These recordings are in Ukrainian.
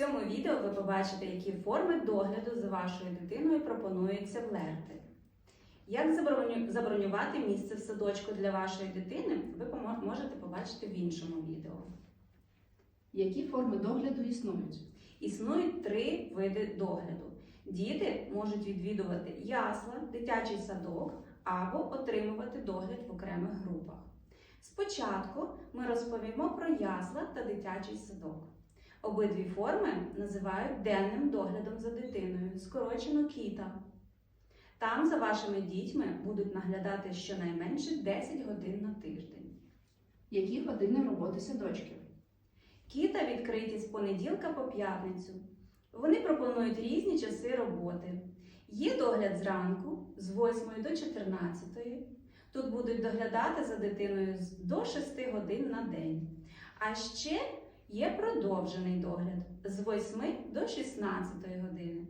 цьому відео ви побачите, які форми догляду за вашою дитиною пропонуються в Лерти. Як забронювати місце в садочку для вашої дитини, ви можете побачити в іншому відео. Які форми догляду існують? Існують три види догляду. Діти можуть відвідувати ясла, дитячий садок або отримувати догляд в окремих групах. Спочатку ми розповімо про ясла та дитячий садок. Обидві форми називають денним доглядом за дитиною, скорочено кіта. Там за вашими дітьми будуть наглядати щонайменше 10 годин на тиждень. Які години роботи садочків? Кіта відкриті з понеділка по п'ятницю. Вони пропонують різні часи роботи. Є догляд зранку з 8 до 14. Тут будуть доглядати за дитиною до 6 годин на день. А ще є продовжений догляд з 8 до 16 години.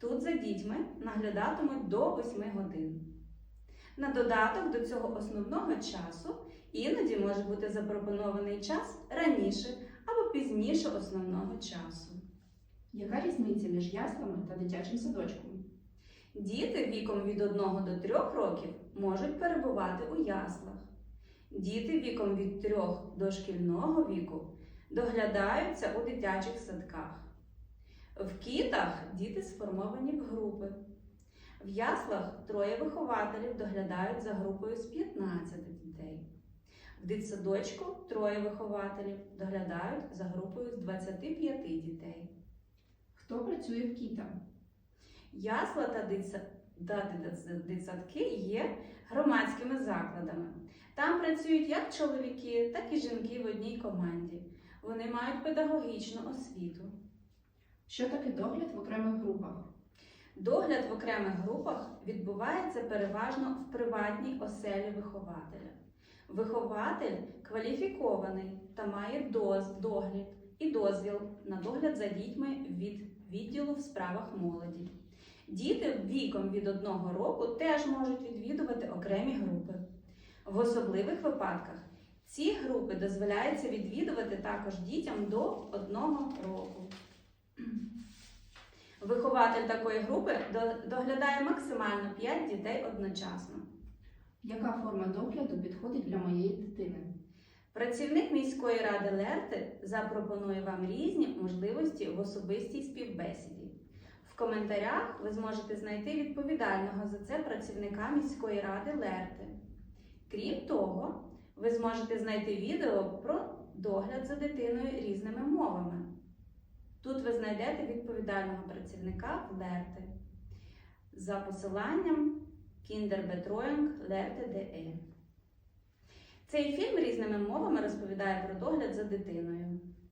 Тут за дітьми наглядатимуть до 8 годин. На додаток до цього основного часу іноді може бути запропонований час раніше або пізніше основного часу. Яка різниця між яслами та дитячим садочком? Діти віком від 1 до 3 років можуть перебувати у яслах. Діти віком від 3 до шкільного віку доглядаються у дитячих садках. В кітах діти сформовані в групи. В яслах троє вихователів доглядають за групою з 15 дітей. В дитсадочку троє вихователів доглядають за групою з 25 дітей. Хто працює в кіта? Ясла та дитса- та дитс- дитсадки є громадськими закладами. Там працюють як чоловіки, так і жінки в одній команді. Вони мають педагогічну освіту. Що таке догляд в окремих групах? Догляд в окремих групах відбувається переважно в приватній оселі вихователя. Вихователь кваліфікований та має доз, догляд і дозвіл на догляд за дітьми від відділу в справах молоді. Діти віком від одного року теж можуть відвідувати окремі групи. В особливих випадках ці групи дозволяється відвідувати також дітям до одного року. Вихователь такої групи доглядає максимально 5 дітей одночасно. Яка форма догляду підходить для моєї дитини? Працівник міської ради Лерти запропонує вам різні можливості в особистій співбесіді. В коментарях ви зможете знайти відповідального за це працівника міської ради Лерти. Крім того, ви зможете знайти відео про догляд за дитиною різними мовами. Тут ви знайдете відповідального працівника Лерти за посиланням kinderbetreuung.lerte.de. Цей фільм різними мовами розповідає про догляд за дитиною.